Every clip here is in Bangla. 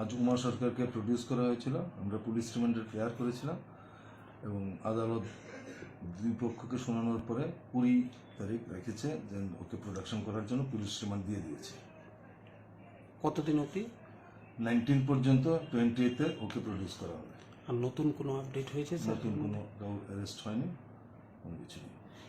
আজ উমা সরকারকে প্রডিউস করা হয়েছিল। আমরা পুলিশ রিমান্ডের প্রেয়ার করেছিলাম এবং আদালত দুই পক্ষকে শোনানোর পরে কুড়ি তারিখ রেখেছে যে ওকে প্রোডাকশন করার জন্য পুলিশ রিমান্ড দিয়ে দিয়েছে। কতদিন অবধি? নাইনটিন পর্যন্ত টোয়েন্টি এইতে ওকে প্রডিউস করা হবে। আর নতুন কোনো আপডেট হয়েছে নতুন কোনো কাউ অ্যারেস্ট হয়নি কোনো কিছু নেই।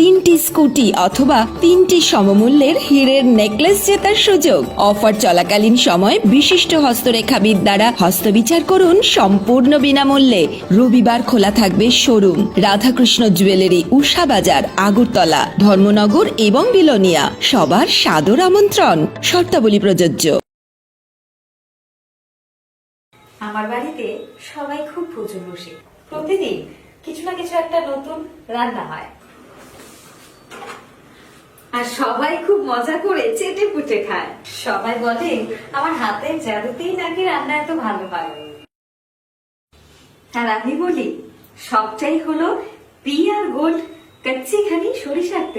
তিনটি স্কুটি অথবা তিনটি সমমূল্যের হীরের নেকলেস জেতার সুযোগ। অফার চলাকালীন সময় বিশিষ্ট হস্তরেখাবিদ দ্বারা হস্তবিচার করুন সম্পূর্ণ বিনামূল্যে। রবিবার খোলা থাকবে শোরুম, রাধাকৃষ্ণ জুয়েলারি, উষা বাজার, আগরতলা, ধর্মনগর এবং বিলোনিয়া। সবার সাদর আমন্ত্রণ, শর্তাবলী প্রযোজ্য। আমার বাড়িতে সবাই খুব প্রচুর বসে। প্রতিদিন কিছু না কিছু একটা নতুন রান্না হয়। আর সবাই খুব মজা করে চেটে পুটে খায়। সবাই বলে, আমার হাতের জাদুতেই নাকি রান্না এত ভালো হয়? আর আমি বলি, সবটাই হলো পিয়ার গোল্ড কাচ্চি খানি জাদু